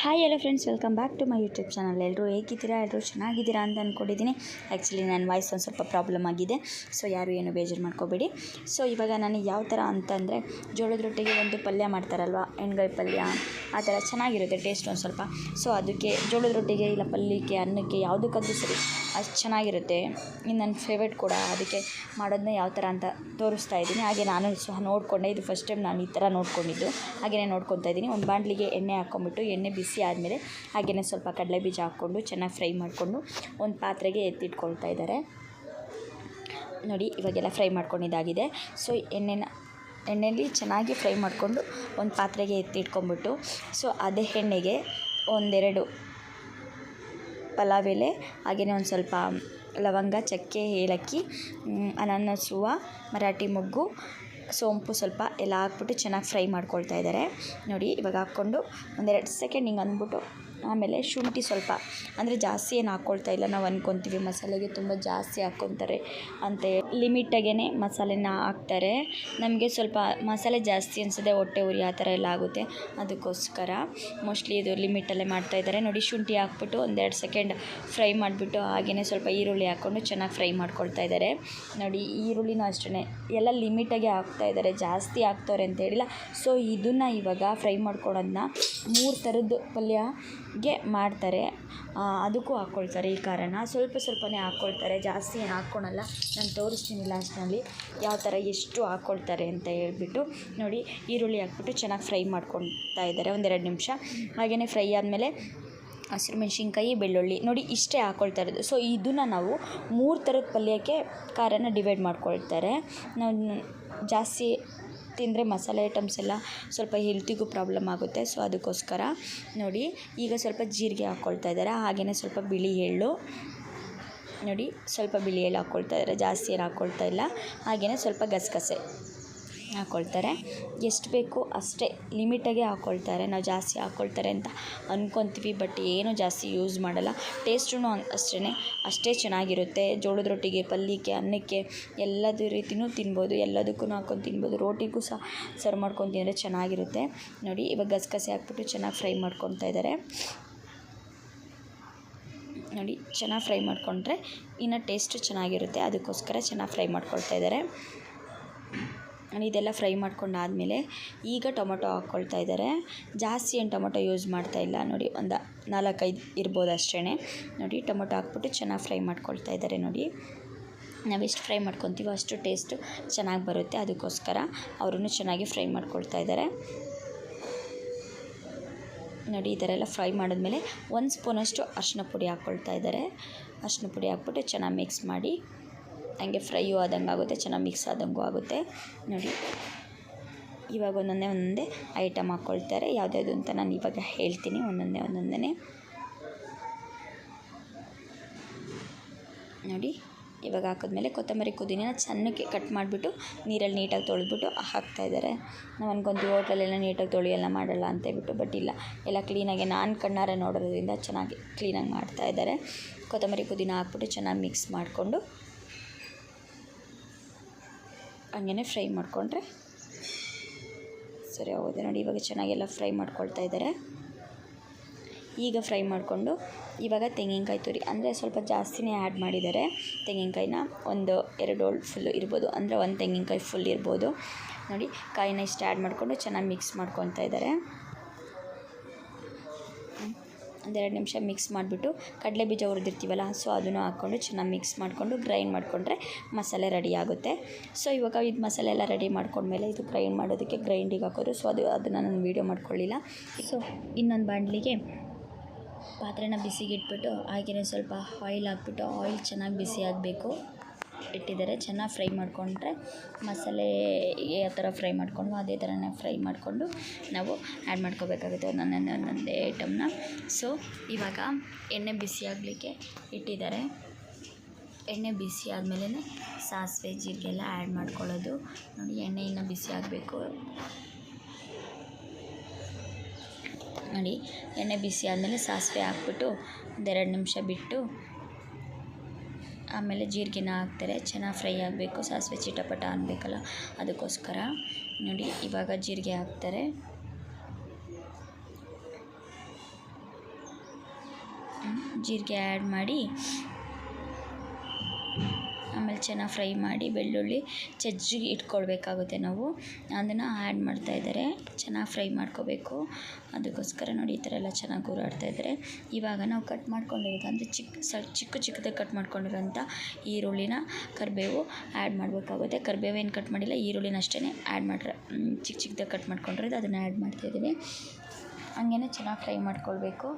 Hi hello friends welcome back to my YouTube channel ಎಲ್ಲರೂ ಹೇಗಿದ್ದೀರಾ? ಎಲ್ಲರೂ ಚೆನ್ನಾಗಿದ್ದೀರಾ ಅಂತ ಅಂದ್ಕೊಂಡಿದ್ದೀನಿ ಆ್ಯಕ್ಚುಲಿ ನನ್ನ ವಾಯ್ಸ್ ಒಂದು ಸ್ವಲ್ಪ ಪ್ರಾಬ್ಲಮ್ ಆಗಿದೆ. ಸೊ ಯಾರು ಏನು ಬೇಜಾರು ಮಾಡ್ಕೋಬೇಡಿ. ಸೊ ಇವಾಗ ನಾನು ಯಾವ ಥರ ಅಂತಂದರೆ ಜೋಳದ ರೊಟ್ಟಿಗೆ ಒಂದು ಪಲ್ಯ ಮಾಡ್ತಾರಲ್ವ? ಎಣ್ಗಾಯಿ ಪಲ್ಯ, ಆ ಥರ ಚೆನ್ನಾಗಿರುತ್ತೆ ಟೇಸ್ಟ್ ಒಂದು ಸ್ವಲ್ಪ. ಸೊ ಅದಕ್ಕೆ ಜೋಳದ ರೊಟ್ಟಿಗೆ ಇಲ್ಲ ಪಲ್ಯಕ್ಕೆ, ಅನ್ನಕ್ಕೆ, ಯಾವುದಕ್ಕಾದ್ರೂ ಸರಿ ಅಷ್ಟು ಚೆನ್ನಾಗಿರುತ್ತೆ. ಇನ್ನು ನನ್ನ ಫೇವ್ರೇಟ್ ಕೂಡ ಅದಕ್ಕೆ ಮಾಡೋದನ್ನ ಯಾವ ಥರ ಅಂತ ತೋರಿಸ್ತಾ ಇದ್ದೀನಿ. ಹಾಗೆ ನಾನು ಸಹ ನೋಡಿಕೊಂಡೆ. ಇದು ಫಸ್ಟ್ ಟೈಮ್ ನಾನು ಈ ಥರ ನೋಡ್ಕೊಂಡಿದ್ದು. ಹಾಗೆಯೇ ನೋಡ್ಕೊತಾ ಇದ್ದೀನಿ. ಒಂದು ಬಾಂಡ್ಲಿಗೆ ಎಣ್ಣೆ ಹಾಕ್ಕೊಂಬಿಟ್ಟು ಎಣ್ಣೆ ಬಿಸಿ ಆದಮೇಲೆ ಹಾಗೆಯೇ ಸ್ವಲ್ಪ ಕಡಲೆ ಬೀಜ ಹಾಕ್ಕೊಂಡು ಚೆನ್ನಾಗಿ ಫ್ರೈ ಮಾಡಿಕೊಂಡು ಒಂದು ಪಾತ್ರೆಗೆ ಎತ್ತಿಟ್ಕೊಳ್ತಾ ಇದ್ದಾರೆ. ನೋಡಿ, ಇವಾಗೆಲ್ಲ ಫ್ರೈ ಮಾಡ್ಕೊಂಡಿದ್ದಾಗಿದೆ ಸೊ, ಎಣ್ಣೆನ ಎಣ್ಣೆಯಲ್ಲಿ ಚೆನ್ನಾಗಿ ಫ್ರೈ ಮಾಡಿಕೊಂಡು ಒಂದು ಪಾತ್ರೆಗೆ ಎತ್ತಿಟ್ಕೊಂಡ್ಬಿಟ್ಟು, ಸೊ, ಅದೇ ಎಣ್ಣೆಗೆ ಒಂದೆರಡು ಪಲಾವ್ ಎಲೆ ಹಾಗೆಯೇ ಒಂದು ಸ್ವಲ್ಪ ಲವಂಗ, ಚಕ್ಕೆ, ಏಲಕ್ಕಿ ಅನಾನಸುವ ಮರಾಠಿ ಮೊಗ್ಗು ಸೋಂಪು ಸ್ವಲ್ಪ ಎಲ್ಲ ಹಾಕ್ಬಿಟ್ಟು ಚೆನ್ನಾಗಿ ಫ್ರೈ ಮಾಡ್ಕೊಳ್ತಾ ಇದ್ದಾರೆ. ನೋಡಿ, ಇವಾಗ ಹಾಕ್ಕೊಂಡು ಒಂದೆರಡು ಸೆಕೆಂಡ್ ಹಿಂಗೆ ಅಂದ್ಬಿಟ್ಟು ಆಮೇಲೆ ಶುಂಠಿ ಸ್ವಲ್ಪ, ಅಂದರೆ ಜಾಸ್ತಿ ಏನು ಹಾಕ್ಕೊಳ್ತಾ ಇಲ್ಲ ನಾವು ಅಂದ್ಕೊತೀವಿ ಮಸಾಲೆಗೆ ತುಂಬ ಜಾಸ್ತಿ ಹಾಕ್ಕೊತಾರೆ ಅಂತೆ ಲಿಮಿಟಾಗೇ ಮಸಾಲೆನ ಹಾಕ್ತಾರೆ. ನಮಗೆ ಸ್ವಲ್ಪ ಮಸಾಲೆ ಜಾಸ್ತಿ ಅನಿಸಿದೆ ಹೊಟ್ಟೆ ಉರಿ ಆ ಥರ ಎಲ್ಲ ಆಗುತ್ತೆ. ಅದಕ್ಕೋಸ್ಕರ ಮೋಸ್ಟ್ಲಿ ಇದು ಲಿಮಿಟಲ್ಲೇ ಮಾಡ್ತಾಯಿದ್ದಾರೆ ನೋಡಿ, ಶುಂಠಿ ಹಾಕ್ಬಿಟ್ಟು ಒಂದೆರಡು ಸೆಕೆಂಡ್ ಫ್ರೈ ಮಾಡಿಬಿಟ್ಟು ಹಾಗೆಯೇ ಸ್ವಲ್ಪ ಈರುಳ್ಳಿ ಹಾಕ್ಕೊಂಡು ಚೆನ್ನಾಗಿ ಫ್ರೈ ಮಾಡ್ಕೊಳ್ತಾ ಇದ್ದಾರೆ. ನೋಡಿ, ಈರುಳ್ಳಿನೂ ಅಷ್ಟೇ ಎಲ್ಲ ಲಿಮಿಟಾಗೆ ಹಾಕ್ತಾ ಇದ್ದಾರೆ. ಜಾಸ್ತಿ ಹಾಕ್ತವ್ರೆ ಅಂತ ಹೇಳಿಲ್ಲ. ಸೊ ಇದನ್ನು ಇವಾಗ ಫ್ರೈ ಮಾಡ್ಕೊಳೋದನ್ನ ಮೂರು ಥರದ್ದು ಪಲ್ಯಗೆ ಮಾಡ್ತಾರೆ. ಅದಕ್ಕೂ ಹಾಕ್ಕೊಳ್ತಾರೆ ಈ ಖಾರನ ಸ್ವಲ್ಪ ಸ್ವಲ್ಪನೇ ಹಾಕ್ಕೊಳ್ತಾರೆ ಜಾಸ್ತಿ ಏನು ಹಾಕ್ಕೊಳಲ್ಲ ನಾನು ತೋರಿಸ್ತೀನಿ ಲಾಸ್ಟ್ನಲ್ಲಿ ಯಾವ ಥರ ಎಷ್ಟು ಹಾಕ್ಕೊಳ್ತಾರೆ ಅಂತ ಹೇಳ್ಬಿಟ್ಟು ನೋಡಿ, ಈರುಳ್ಳಿ ಹಾಕ್ಬಿಟ್ಟು ಚೆನ್ನಾಗಿ ಫ್ರೈ ಮಾಡ್ಕೊಳ್ತಾ ಇದ್ದಾರೆ ಒಂದೆರಡು ನಿಮಿಷ. ಹಾಗೆಯೇ ಫ್ರೈ ಆದಮೇಲೆ ಹಸಿರು ಮೆಣಸಿನ್ಕಾಯಿ, ಬೆಳ್ಳುಳ್ಳಿ ನೋಡಿ ಇಷ್ಟೇ ಹಾಕ್ಕೊಳ್ತಾ ಇರೋದು. ಸೊ ಇದನ್ನು ನಾವು ಮೂರು ಥರದ ಪಲ್ಯಕ್ಕೆ ಖಾರನ ಡಿವೈಡ್ ಮಾಡ್ಕೊಳ್ತಾರೆ. ನಾವು ಜಾಸ್ತಿ ತಿಂದರೆ ಮಸಾಲೆ ಐಟಮ್ಸ್ ಎಲ್ಲ ಸ್ವಲ್ಪ ಹೆಲ್ತಿಗೂ ಪ್ರಾಬ್ಲಮ್ ಆಗುತ್ತೆ. ಸೊ, ಅದಕ್ಕೋಸ್ಕರ ನೋಡಿ, ಈಗ ಸ್ವಲ್ಪ ಜೀರಿಗೆ ಹಾಕ್ಕೊಳ್ತಾ ಇದ್ದಾರೆ. ಹಾಗೆಯೇ ಸ್ವಲ್ಪ ಬಿಳಿ ಎಳ್ಳು. ನೋಡಿ, ಸ್ವಲ್ಪ ಬಿಳಿ ಎಳ್ಳು ಹಾಕ್ಕೊಳ್ತಾ ಇದ್ದಾರೆ. ಜಾಸ್ತಿ ಏನು ಹಾಕ್ಕೊಳ್ತಾ ಇಲ್ಲ. ಹಾಗೆಯೇ ಸ್ವಲ್ಪ ಗಸಗಸೆ. ಹಾಕ್ಕೊಳ್ತಾರೆ ಎಷ್ಟು ಬೇಕು ಅಷ್ಟೇ ಲಿಮಿಟಾಗೆ ಹಾಕ್ಕೊಳ್ತಾರೆ ನಾವು ಜಾಸ್ತಿ ಹಾಕ್ಕೊಳ್ತಾರೆ ಅಂತ ಅಂದ್ಕೊತೀವಿ ಬಟ್ ಏನೂ ಜಾಸ್ತಿ ಯೂಸ್ ಮಾಡಲ್ಲ. ಟೇಸ್ಟೂ ಅಷ್ಟೇ ಅಷ್ಟೇ ಚೆನ್ನಾಗಿರುತ್ತೆ. ಜೋಳದ ರೊಟ್ಟಿಗೆ, ಪಲ್ಯಕ್ಕೆ, ಅನ್ನಕ್ಕೆ ಎಲ್ಲದ ರೀತಿಯೂ ತಿನ್ಬೋದು. ಎಲ್ಲದಕ್ಕೂ ಹಾಕ್ಕೊಂಡು ತಿನ್ಬೋದು. ರೋಟಿಗೂ ಸಹ ಸರ್ವ್ ಮಾಡ್ಕೊಂಡು ತಿಂದರೆ ಚೆನ್ನಾಗಿರುತ್ತೆ. ನೋಡಿ, ಇವಾಗ ಗಸಗಸೆ ಹಾಕ್ಬಿಟ್ಟು ಚೆನ್ನಾಗಿ ಫ್ರೈ ಮಾಡ್ಕೊತಾ ಇದ್ದಾರೆ. ನೋಡಿ, ಚೆನ್ನಾಗಿ ಫ್ರೈ ಮಾಡಿಕೊಂಡ್ರೆ ಇನ್ನು ಟೇಸ್ಟು ಚೆನ್ನಾಗಿರುತ್ತೆ. ಅದಕ್ಕೋಸ್ಕರ ಚೆನ್ನಾಗಿ ಫ್ರೈ ಮಾಡ್ಕೊಳ್ತಾ ಇದ್ದಾರೆ. ಇದೆಲ್ಲ ಫ್ರೈ ಮಾಡ್ಕೊಂಡಾದಮೇಲೆ ಈಗ ಟೊಮೊಟೊ ಹಾಕ್ಕೊಳ್ತಾ ಇದ್ದಾರೆ. ಜಾಸ್ತಿ ಏನು ಟೊಮೊಟೊ ಯೂಸ್ ಮಾಡ್ತಾ ಇಲ್ಲ. ನೋಡಿ, ಒಂದು ನಾಲ್ಕೈದು ಇರ್ಬೋದು ಅಷ್ಟೇ ನೋಡಿ, ಟೊಮೊಟೊ ಹಾಕ್ಬಿಟ್ಟು ಚೆನ್ನಾಗಿ ಫ್ರೈ ಮಾಡ್ಕೊಳ್ತಾ ಇದ್ದಾರೆ ನೋಡಿ. ನಾವೆಷ್ಟು ಫ್ರೈ ಮಾಡ್ಕೊತೀವೋ ಅಷ್ಟು ಟೇಸ್ಟು ಚೆನ್ನಾಗಿ ಬರುತ್ತೆ. ಅದಕ್ಕೋಸ್ಕರ ಅವರೂ ಚೆನ್ನಾಗಿ ಫ್ರೈ ಮಾಡ್ಕೊಳ್ತಾ ಇದ್ದಾರೆ. ನೋಡಿ, ಈ ಥರ ಎಲ್ಲ ಫ್ರೈ ಮಾಡಿದ್ಮೇಲೆ ಒಂದು ಸ್ಪೂನಷ್ಟು ಅರಿಶಿನ ಪುಡಿ ಹಾಕ್ಕೊಳ್ತಾ ಇದ್ದಾರೆ. ಅರಿಶಿನ ಪುಡಿ ಹಾಕ್ಬಿಟ್ಟು ಚೆನ್ನಾಗಿ ಮಿಕ್ಸ್ ಮಾಡಿ ಹಂಗೆ ಫ್ರೈಯೂ ಆದಂಗೆ ಆಗುತ್ತೆ, ಚೆನ್ನಾಗಿ ಮಿಕ್ಸ್ ಆದಂಗೂ ಆಗುತ್ತೆ. ನೋಡಿ, ಇವಾಗ ಒಂದೊಂದೇ ಒಂದೊಂದೇ ಐಟಮ್ ಹಾಕ್ಕೊಳ್ತಾರೆ ಯಾವುದ್ಯಾವುದು ಅಂತ ನಾನು ಇವಾಗ ಹೇಳ್ತೀನಿ, ಒಂದೊಂದೇ ಒಂದೊಂದೇ ನೋಡಿ, ಇವಾಗ ಹಾಕಿದ್ಮೇಲೆ ಕೊತ್ತಂಬರಿ ಕುದಿನ ಸಣ್ಣಕ್ಕೆ ಕಟ್ ಮಾಡಿಬಿಟ್ಟು ನೀರಲ್ಲಿ ನೀಟಾಗಿ ತೊಳೆದ್ಬಿಟ್ಟು ಹಾಕ್ತಾಯಿದ್ದಾರೆ ನಾವು ಅನ್ಕೊಂತೀವಿ ಹೋಟ್ಲಲ್ಲೆಲ್ಲ ನೀಟಾಗಿ ತೊಳೆಯೆಲ್ಲ ಮಾಡಲ್ಲ ಅಂತ ಹೇಳ್ಬಿಟ್ಟು ಬಟ್ ಇಲ್ಲ. ಎಲ್ಲ ಕ್ಲೀನಾಗಿ ನಾನು ಕಣ್ಣಾರೆ ನೋಡೋದ್ರಿಂದ ಚೆನ್ನಾಗಿ ಕ್ಲೀನಾಗಿ ಮಾಡ್ತಾಯಿದ್ದಾರೆ ಕೊತ್ತಂಬರಿ ಪುದೀನ ಹಾಕ್ಬಿಟ್ಟು ಚೆನ್ನಾಗಿ ಮಿಕ್ಸ್ ಮಾಡಿಕೊಂಡು ಹಂಗೇ ಫ್ರೈ ಮಾಡಿಕೊಂಡ್ರೆ ಸರಿ ಹೋಗುತ್ತೆ. ನೋಡಿ, ಇವಾಗ ಚೆನ್ನಾಗೆಲ್ಲ ಫ್ರೈ ಮಾಡ್ಕೊಳ್ತಾ ಇದ್ದಾರೆ. ಈಗ ಫ್ರೈ ಮಾಡಿಕೊಂಡು ಇವಾಗ ತೆಂಗಿನಕಾಯಿ ತುರಿ, ಅಂದರೆ ಸ್ವಲ್ಪ ಜಾಸ್ತಿನೇ ಆ್ಯಡ್ ಮಾಡಿದ್ದಾರೆ. ತೆಂಗಿನಕಾಯಿನ ಒಂದು ಎರಡು ಹೋಳು ಫುಲ್ ಇರ್ಬೋದು, ಅಂದರೆ ಒಂದು ತೆಂಗಿನಕಾಯಿ ಫುಲ್ ಇರ್ಬೋದು. ನೋಡಿ, ಕಾಯಿನ ಇಷ್ಟು ಆ್ಯಡ್ ಮಾಡಿಕೊಂಡು ಚೆನ್ನಾಗಿ ಮಿಕ್ಸ್ ಮಾಡ್ಕೊತಾ ಇದ್ದಾರೆ. ಒಂದೆರಡು ನಿಮಿಷ ಮಿಕ್ಸ್ ಮಾಡಿಬಿಟ್ಟು ಕಡಲೆ ಬೀಜ ಹುರಿದಿರ್ತೀವಲ್ಲ, ಸೊ ಅದನ್ನು ಹಾಕ್ಕೊಂಡು ಚೆನ್ನಾಗಿ ಮಿಕ್ಸ್ ಮಾಡಿಕೊಂಡು ಗ್ರೈಂಡ್ ಮಾಡಿಕೊಂಡ್ರೆ ಮಸಾಲೆ ರೆಡಿ ಆಗುತ್ತೆ. ಸೊ ಇವಾಗ ಇದು ಮಸಾಲೆ ಎಲ್ಲ ರೆಡಿ ಮಾಡ್ಕೊಂಡ್ಮೇಲೆ ಇದು ಗ್ರೈಂಡ್ ಮಾಡೋದಕ್ಕೆ ಗ್ರೈಂಡಿಗೆ ಹಾಕೋದು. ಸೊ ಅದು, ಅದನ್ನು ನಾನು ವೀಡಿಯೋ ಮಾಡ್ಕೊಳ್ಳಿಲ್ಲ. ಸೊ ಇನ್ನೊಂದು ಬಾಣಲಿಗೆ ಪಾತ್ರೆನ ಬಿಸಿಗಿಟ್ಬಿಟ್ಟು ಹಾಗೆಯೇ ಸ್ವಲ್ಪ ಆಯಿಲ್ ಹಾಕ್ಬಿಟ್ಟು ಆಯಿಲ್ ಚೆನ್ನಾಗಿ ಬಿಸಿ ಆಗಬೇಕು. ಇಟ್ಟಿದ್ದಾರೆ. ಚೆನ್ನಾಗಿ ಫ್ರೈ ಮಾಡಿಕೊಂಡ್ರೆ ಮಸಾಲೆ ಯಾವ ಥರ ಫ್ರೈ ಮಾಡಿಕೊಂಡು ಅದೇ ಥರನೇ ಫ್ರೈ ಮಾಡಿಕೊಂಡು ನಾವು ಆ್ಯಡ್ ಮಾಡ್ಕೋಬೇಕಾಗುತ್ತೆ ಒಂದೊಂದೇ ಒಂದೊಂದೇ ಐಟಮ್ನ. ಸೊ, ಇವಾಗ ಎಣ್ಣೆ ಬಿಸಿ ಆಗಲಿಕ್ಕೆ ಇಟ್ಟಿದ್ದಾರೆ. ಎಣ್ಣೆ ಬಿಸಿ ಆದಮೇಲೆ ಸಾಸಿವೆ ಜೀರಿಗೆ ಎಲ್ಲ ಆ್ಯಡ್ ಮಾಡ್ಕೊಳ್ಳೋದು. ನೋಡಿ, ಎಣ್ಣೆ ಇನ್ನೂ ಬಿಸಿ ಆಗಬೇಕು. ನೋಡಿ, ಎಣ್ಣೆ ಬಿಸಿ ಆದಮೇಲೆ ಸಾಸಿವೆ ಹಾಕ್ಬಿಟ್ಟು ಒಂದೆರಡು ನಿಮಿಷ ಬಿಟ್ಟು ಆಮೇಲೆ ಜೀರಿಗೆನ ಹಾಕ್ತಾರೆ. ಚೆನ್ನಾಗಿ ಫ್ರೈ ಆಗಬೇಕು. ಸಾಸಿವೆ ಚಿಟಪಟ ಅನ್ನಬೇಕಲ್ಲ ಅದಕ್ಕೋಸ್ಕರ. ನೋಡಿ, ಇವಾಗ ಜೀರಿಗೆ ಹಾಕ್ತಾರೆ. ಜೀರಿಗೆ ಆ್ಯಡ್ ಮಾಡಿ ಚೆನ್ನಾಗಿ ಫ್ರೈ ಮಾಡಿ ಬೆಳ್ಳುಳ್ಳಿ ಜಜ್ಜಿಗೆ ಇಟ್ಕೊಳ್ಬೇಕಾಗುತ್ತೆ ನಾವು. ಅದನ್ನು ಆ್ಯಡ್ ಮಾಡ್ತಾ ಇದ್ದಾರೆ. ಚೆನ್ನಾಗಿ ಫ್ರೈ ಮಾಡ್ಕೋಬೇಕು. ಅದಕ್ಕೋಸ್ಕರ ನೋಡಿ ಈ ಥರ ಎಲ್ಲ ಚೆನ್ನಾಗಿ ಗೂರಾಡ್ತಾ ಇದ್ದಾರೆ. ಇವಾಗ ನಾವು ಕಟ್ ಮಾಡ್ಕೊಂಡಿರೋದು ಅಂದರೆ ಚಿಕ್ಕ ಸ ಚಿಕ್ಕ ಚಿಕ್ಕದಾಗಿ ಕಟ್ ಮಾಡ್ಕೊಂಡಿರೋಂಥ ಈರುಳ್ಳಿನ ಕರಿಬೇವು ಆ್ಯಡ್ ಮಾಡಬೇಕಾಗುತ್ತೆ. ಕರಿಬೇವು ಏನು ಕಟ್ ಮಾಡಿಲ್ಲ, ಈರುಳ್ಳಿನ ಅಷ್ಟೇ ಆ್ಯಡ್ ಮಾಡ್ರೆ ಚಿಕ್ಕ ಚಿಕ್ಕದಾಗಿ ಕಟ್ ಮಾಡ್ಕೊಂಡಿರೋದು, ಅದನ್ನು ಆ್ಯಡ್ ಮಾಡ್ತಾಯಿದ್ದೀವಿ ಹಂಗೇ ಚೆನ್ನಾಗಿ ಫ್ರೈ ಮಾಡ್ಕೊಳ್ಬೇಕು.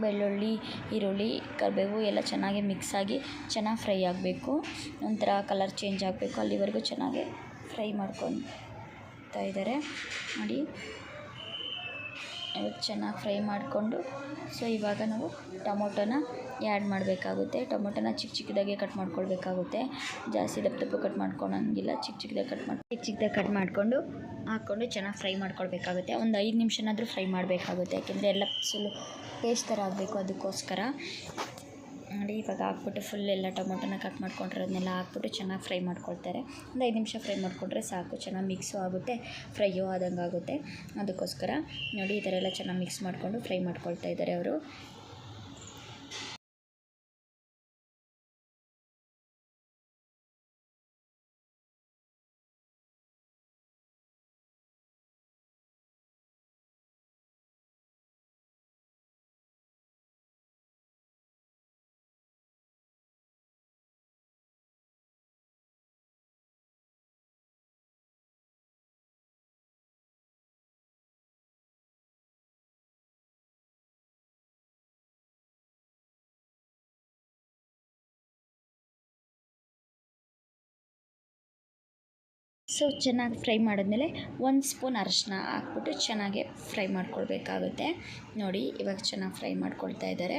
ಬೆಳ್ಳುಳ್ಳಿ, ಈರುಳ್ಳಿ, ಕರಿಬೇವು ಎಲ್ಲ ಚೆನ್ನಾಗಿ ಮಿಕ್ಸ್ ಆಗಿ ಚೆನ್ನಾಗಿ ಫ್ರೈ ಆಗಬೇಕು. ಒಂಥರ ಕಲರ್ ಚೇಂಜ್ ಆಗಬೇಕು. ಅಲ್ಲಿವರೆಗೂ ಚೆನ್ನಾಗಿ ಫ್ರೈ ಮಾಡ್ಕೊತಾ ಇದ್ದಾರೆ. ನೋಡಿ. ಚೆನ್ನಾಗಿ ಫ್ರೈ ಮಾಡಿಕೊಂಡು, ಸೊ ಇವಾಗ ನಾವು ಟೊಮೊಟೊನ ಆ್ಯಡ್ ಮಾಡಬೇಕಾಗುತ್ತೆ. ಟೊಮೊಟೊನ ಚಿಕ್ಕ ಚಿಕ್ಕದಾಗೆ ಕಟ್ ಮಾಡ್ಕೊಳ್ಬೇಕಾಗುತ್ತೆ. ಜಾಸ್ತಿ ದಪ್ಪ ದಪ್ಪ ಕಟ್ ಮಾಡ್ಕೊಳಂಗಿಲ್ಲ. ಚಿಕ್ಕ ಚಿಕ್ಕದಾಗಿ ಕಟ್ ಮಾಡಿ, ಚಿಕ್ಕ ಚಿಕ್ಕದಾಗಿ ಕಟ್ ಮಾಡಿಕೊಂಡು ಹಾಕ್ಕೊಂಡು ಚೆನ್ನಾಗಿ ಫ್ರೈ ಮಾಡ್ಕೊಳ್ಬೇಕಾಗುತ್ತೆ. ಒಂದು ಐದು ನಿಮಿಷನಾದರೂ ಫ್ರೈ ಮಾಡಬೇಕಾಗುತ್ತೆ. ಯಾಕೆಂದರೆ ಎಲ್ಲ ಸುಲು ಪೇಸ್ಟ್ ಥರ ಆಗಬೇಕು ಅದಕ್ಕೋಸ್ಕರ. ನೋಡಿ ಇವಾಗ ಹಾಕ್ಬಿಟ್ಟು ಫುಲ್ ಎಲ್ಲ ಟೊಮೊಟೊನ ಕಟ್ ಮಾಡ್ಕೊಂಡಿರೋದನ್ನೆಲ್ಲ ಹಾಕ್ಬಿಟ್ಟು ಚೆನ್ನಾಗಿ ಫ್ರೈ ಮಾಡ್ಕೊಳ್ತಾರೆ. ಒಂದು ಐದು ನಿಮಿಷ ಫ್ರೈ ಮಾಡಿಕೊಂಡ್ರೆ ಸಾಕು, ಚೆನ್ನಾಗಿ ಮಿಕ್ಸು ಆಗುತ್ತೆ ಫ್ರೈಯೂ ಆದಂಗೆ ಆಗುತ್ತೆ. ಅದಕ್ಕೋಸ್ಕರ ನೋಡಿ ಈ ಥರ ಎಲ್ಲ ಚೆನ್ನಾಗಿ ಮಿಕ್ಸ್ ಮಾಡಿಕೊಂಡು ಫ್ರೈ ಮಾಡ್ಕೊಳ್ತಾ ಇದ್ದಾರೆ ಅವರು. ಸೊ, ಚೆನ್ನಾಗಿ ಫ್ರೈ ಮಾಡಿದ್ಮೇಲೆ ಒಂದು ಸ್ಪೂನ್ ಅರಶಿನ ಹಾಕ್ಬಿಟ್ಟು ಚೆನ್ನಾಗಿ ಫ್ರೈ ಮಾಡ್ಕೊಳ್ಬೇಕಾಗುತ್ತೆ. ನೋಡಿ, ಇವಾಗ ಚೆನ್ನಾಗಿ ಫ್ರೈ ಮಾಡ್ಕೊಳ್ತಾ ಇದ್ದಾರೆ.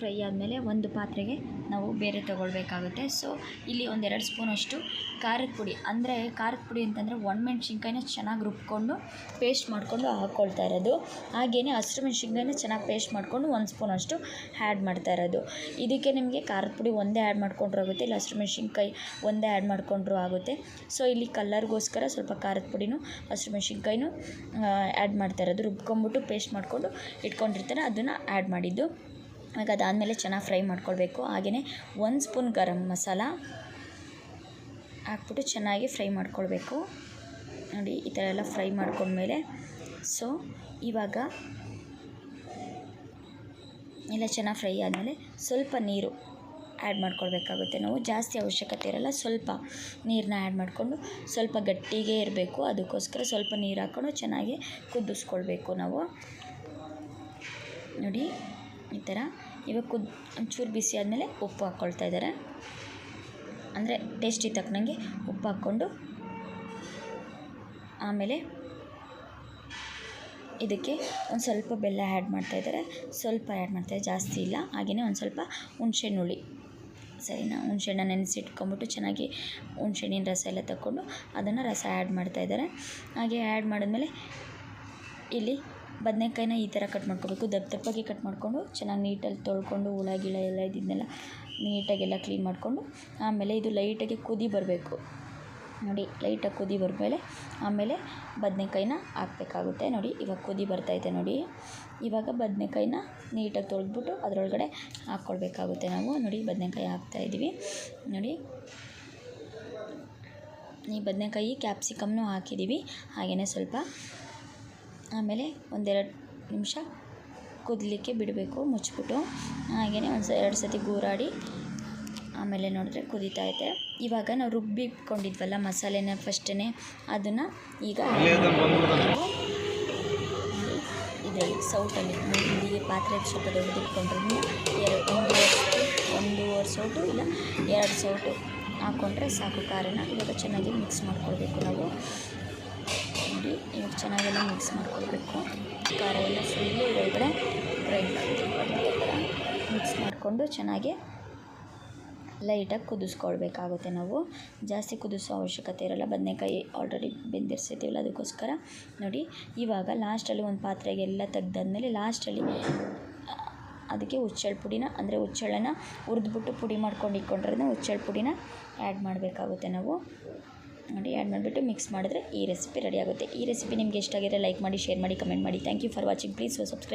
ಫ್ರೈ ಆದಮೇಲೆ ಒಂದು ಪಾತ್ರೆಗೆ ನಾವು ಬೇರೆ ತೊಗೊಳ್ಬೇಕಾಗುತ್ತೆ. ಸೊ ಇಲ್ಲಿ ಒಂದೆರಡು ಸ್ಪೂನಷ್ಟು ಖಾರದ ಪುಡಿ. ಅಂದರೆ ಖಾರದ ಪುಡಿ ಅಂತಂದರೆ ಒಣಮೆಣ್ಸಿನ್ಕಾಯಿನ ಚೆನ್ನಾಗಿ ರುಬ್ಕೊಂಡು ಪೇಸ್ಟ್ ಮಾಡಿಕೊಂಡು ಹಾಕ್ಕೊಳ್ತಾ ಇರೋದು. ಹಾಗೆಯೇ ಹಸಿರು ಮೆಣ್ಸಿನ್ಕಾಯಿನ ಚೆನ್ನಾಗಿ ಪೇಸ್ಟ್ ಮಾಡಿಕೊಂಡು ಒಂದು ಸ್ಪೂನಷ್ಟು ಆ್ಯಡ್ ಮಾಡ್ತಾ ಇರೋದು. ಇದಕ್ಕೆ ನಿಮಗೆ ಖಾರದ ಪುಡಿ ಒಂದೇ ಆ್ಯಡ್ ಮಾಡಿಕೊಂಡ್ರೂ ಆಗುತ್ತೆ, ಇಲ್ಲ ಹಸಿರು ಮೆಣ್ಸಿನ್ಕಾಯಿ ಒಂದೇ ಆ್ಯಡ್ ಮಾಡಿಕೊಂಡ್ರೂ ಆಗುತ್ತೆ. ಸೊ ಇಲ್ಲಿ ಕಲ್ಲರ್ಗೋಸ್ಕರ ಸ್ವಲ್ಪ ಖಾರದ ಪುಡಿನೂ ಹಸಿರು ಮೆಣ್ಸಿನ್ಕಾಯಿನೂ ಆ್ಯಡ್ ಮಾಡ್ತಾ ಇರೋದು. ರುಬ್ಕೊಂಬಿಟ್ಟು ಪೇಸ್ಟ್ ಮಾಡಿಕೊಂಡು ಇಟ್ಕೊಂಡಿರ್ತಾರೆ, ಅದನ್ನು ಆ್ಯಡ್ ಮಾಡಿದ್ದು. ಇವಾಗ ಅದಾದಮೇಲೆ ಚೆನ್ನಾಗಿ ಫ್ರೈ ಮಾಡ್ಕೊಳ್ಬೇಕು. ಹಾಗೆಯೇ ಒಂದು ಸ್ಪೂನ್ ಗರಂ ಮಸಾಲ ಹಾಕ್ಬಿಟ್ಟು ಚೆನ್ನಾಗಿ ಫ್ರೈ ಮಾಡ್ಕೊಳ್ಬೇಕು. ನೋಡಿ, ಈ ಥರ ಎಲ್ಲ ಫ್ರೈ ಮಾಡ್ಕೊಂಡ್ಮೇಲೆ ಸೊ, ಇವಾಗ ಎಲ್ಲ ಚೆನ್ನಾಗಿ ಫ್ರೈ ಆದಮೇಲೆ ಸ್ವಲ್ಪ ನೀರು ಆ್ಯಡ್ ಮಾಡ್ಕೊಳ್ಬೇಕಾಗುತ್ತೆ. ನಾವು ಜಾಸ್ತಿ ಅವಶ್ಯಕತೆ ಇರಲ್ಲ, ಸ್ವಲ್ಪ ನೀರನ್ನ ಆ್ಯಡ್ ಮಾಡಿಕೊಂಡು ಸ್ವಲ್ಪ ಗಟ್ಟಿಗೆ ಇರಬೇಕು. ಅದಕ್ಕೋಸ್ಕರ ಸ್ವಲ್ಪ ನೀರು ಹಾಕ್ಕೊಂಡು ಚೆನ್ನಾಗಿ ಕುದಿಸ್ಕೊಳ್ಬೇಕು ನಾವು. ನೋಡಿ ಈ ಥರ. ಇವಾಗ ಕುದ್, ಒಂಚೂರು ಬಿಸಿ ಆದಮೇಲೆ ಉಪ್ಪು ಹಾಕ್ಕೊಳ್ತಾ ಇದ್ದಾರೆ. ಅಂದರೆ ಟೇಸ್ಟಿಗೆ ತಕ್ಕನಂಗೆ ಉಪ್ಪು ಹಾಕ್ಕೊಂಡು ಆಮೇಲೆ ಇದಕ್ಕೆ ಒಂದು ಸ್ವಲ್ಪ ಬೆಲ್ಲ ಆ್ಯಡ್ ಮಾಡ್ತಾಯಿದ್ದಾರೆ ಸ್ವಲ್ಪ ಆ್ಯಡ್ ಮಾಡ್ತಾರೆ ಜಾಸ್ತಿ ಇಲ್ಲ. ಹಾಗೆಯೇ ಒಂದು ಸ್ವಲ್ಪ ಹುಣ್ಸೆಹಣ್ಣು ಹುಳಿ ಸರಿನಾ? ಹುಣಸೆಹಣ್ಣ ನೆನೆಸಿಟ್ಕೊಂಬಿಟ್ಟು ಚೆನ್ನಾಗಿ ಹುಣಸೆಹಣ್ಣಿನ ರಸ ಎಲ್ಲ ತಗೊಂಡು ಅದನ್ನು ರಸ ಆ್ಯಡ್ ಮಾಡ್ತಾಯಿದ್ದಾರೆ ಹಾಗೆ ಆ್ಯಡ್ ಮಾಡಿದ್ಮೇಲೆ ಇಲ್ಲಿ ಬದನೇಕಾಯಿನ ಈ ಥರ ಕಟ್ ಮಾಡ್ಕೋಬೇಕು. ದಪ್ಪ ದಪ್ಪಗೆ ಕಟ್ ಮಾಡಿಕೊಂಡು ಚೆನ್ನಾಗಿ ನೀಟಲ್ಲಿ ತೊಳ್ಕೊಂಡು ಹುಳ ಗಿಳ ಎಲ್ಲ ಇದ್ದಿದ್ದನ್ನೆಲ್ಲ ನೀಟಾಗೆಲ್ಲ ಕ್ಲೀನ್ ಮಾಡಿಕೊಂಡು ಆಮೇಲೆ ಇದು ಲೈಟಾಗಿ ಕುದಿ ಬರಬೇಕು. ನೋಡಿ, ಲೈಟಾಗಿ ಕುದಿ ಬಂದಮೇಲೆ ಆಮೇಲೆ ಬದನೇಕಾಯಿನ ಹಾಕ್ಬೇಕಾಗುತ್ತೆ. ನೋಡಿ, ಇವಾಗ ಕುದಿ ಬರ್ತೈತೆ ನೋಡಿ. ಇವಾಗ ಬದನೇಕಾಯಿನ ನೀಟಾಗಿ ತೊಳೆದ್ಬಿಟ್ಟು ಅದರೊಳಗಡೆ ಹಾಕ್ಕೊಳ್ಬೇಕಾಗುತ್ತೆ ನಾವು. ನೋಡಿ, ಬದನೇಕಾಯಿ ಹಾಕ್ತಾಯಿದ್ದೀವಿ ನೋಡಿ, ಈ ಬದನೇಕಾಯಿ ಕ್ಯಾಪ್ಸಿಕಮ್ನೂ ಹಾಕಿದ್ದೀವಿ. ಹಾಗೆಯೇ ಸ್ವಲ್ಪ ಆಮೇಲೆ ಒಂದೆರಡು ನಿಮಿಷ ಕುದಲಿಕ್ಕೆ ಬಿಡಬೇಕು, ಮುಚ್ಚಿಬಿಟ್ಟು. ಹಾಗೆಯೇ ಒಂದು ಎರಡು ಸತಿ ಗೂರಾಡಿ, ಆಮೇಲೆ ನೋಡಿದ್ರೆ ಕುದೀತಾ ಇದೆ. ಇವಾಗ ನಾವು ರುಬ್ಬಿಟ್ಕೊಂಡಿದ್ವಲ್ಲ ಮಸಾಲೆನ ಫಸ್ಟೇ ಅದನ್ನು ಈಗ ಇದೆ ಸೌಟಲ್ಲಿ. ಇಲ್ಲಿಗೆ ಪಾತ್ರೆ ಸ್ವಲ್ಪ ದೊಡ್ಡದಿಟ್ಕೊಂಡ್ರೂ ಎರಡು ಒಂದು ಒಂದೂವರೆ ಸೌಟು ಇಲ್ಲ, ಎರಡು ಸೌಟು ಹಾಕ್ಕೊಂಡ್ರೆ ಸಾಕು ಖಾರನ. ಇವಾಗ ಚೆನ್ನಾಗಿ ಮಿಕ್ಸ್ ಮಾಡ್ಕೊಳ್ಬೇಕು ನಾವು. ನೋಡಿ ಇವಾಗ ಚೆನ್ನಾಗೆಲ್ಲ ಮಿಕ್ಸ್ ಮಾಡ್ಕೊಳ್ಬೇಕು. ಖಾರ ಎಲ್ಲ ಫುಲ್ಲು ಒಳಗಡೆ ಗ್ರೈಂಡ್ ಮಿಕ್ಸ್ ಮಾಡಿಕೊಂಡು ಚೆನ್ನಾಗಿ ಲೈಟಾಗಿ ಕುದಿಸ್ಕೊಳ್ಬೇಕಾಗುತ್ತೆ ನಾವು. ಜಾಸ್ತಿ ಕುದಿಸೋ ಅವಶ್ಯಕತೆ ಇರೋಲ್ಲ. ಬದನೆಕಾಯಿ ಆಲ್ರೆಡಿ ಬೆಂದಿರ್ಸಿದ್ದೀವಲ್ಲ, ಅದಕ್ಕೋಸ್ಕರ. ನೋಡಿ, ಇವಾಗ ಲಾಸ್ಟಲ್ಲಿ ಒಂದು ಪಾತ್ರೆಗೆ ಎಲ್ಲ ತೆಗ್ದಾದ್ಮೇಲೆ ಲಾಸ್ಟಲ್ಲಿ ಅದಕ್ಕೆ ಹುಚ್ಚೆಳ್ಳು ಪುಡಿನ, ಅಂದರೆ ಹುಚ್ಚೆಳ್ಳನ್ನು ಹುರಿದ್ಬಿಟ್ಟು ಪುಡಿ ಮಾಡ್ಕೊಂಡು ಇಟ್ಕೊಂಡಿರೋದನ್ನ ಹುಚ್ಚೆಳ್ಳು ಪುಡಿನ ಆ್ಯಡ್ ಮಾಡಬೇಕಾಗುತ್ತೆ ನಾವು. ನೋಡಿ ಆ್ಯಡ್ ಮಾಡಿಬಿಟ್ಟು ಮಿಕ್ಸ್ ಮಾಡಿದ್ರೆ ಈ ರೆಸಿಪಿ ರೆಡಿ ಆಗುತ್ತೆ. ಈ ರೆಸಿಪಿ ನಿಮ್ಗೆ ಇಷ್ಟ ಆಗಿದ್ರೆ ಲೈಕ್ ಮಾಡಿ ಶೇರ್ ಮಾಡಿ ಕಮೆಂಟ್ ಮಾಡಿ. Thank you for watching please subscribe